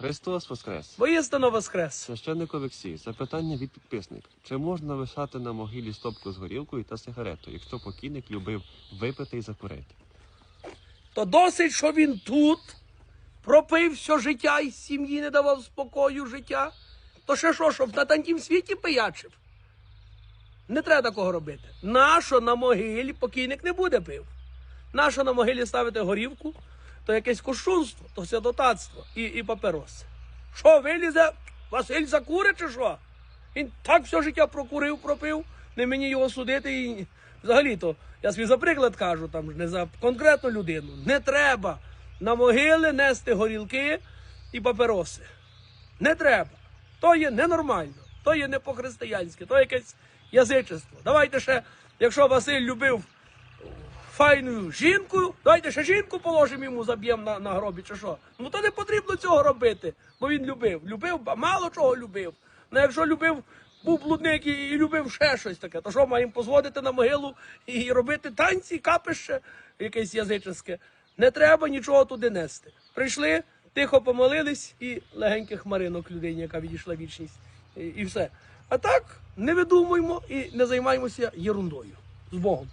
Христос Воскрес! Воістину воскрес. Священник Олексій, запитання від підписника. Чи можна лишати на могилі стопку з горілкою та сигаретою, якщо покійник любив випити і закурити? То досить, що він тут пропив все життя і сім'ї не давав спокою життя. То ще що, щоб на тантім світі пиячив? Не треба такого робити. Нащо на могилі покійник не буде пив? Нащо на могилі ставити горівку, то якесь кощунство, то святотатство і, і папероси. Що, вилізе Василь закуре чи що? Він так все життя прокурив, пропив, не мені його судити і взагалі-то, я собі за приклад кажу, там не за конкретну людину. Не треба на могили нести горілки і папероси. Не треба. То є ненормально, то є не по-християнськи, то якесь язичество. Давайте ще, якщо Василь любив файною жінкою, давайте ще жінку положимо йому, заб'ємо на, на гробі, чи що. Ну то не потрібно цього робити, бо він любив. Любив, ба- мало чого любив. Ну якщо любив, був блудник і, і любив ще щось таке, то що маємо позводити на могилу і робити танці, капище якесь язичеське. Не треба нічого туди нести. Прийшли, тихо помолились і легеньких хмаринок людині, яка відійшла вічність. І, і все. А так не видумуємо і не займаємося єрундою. З Богом.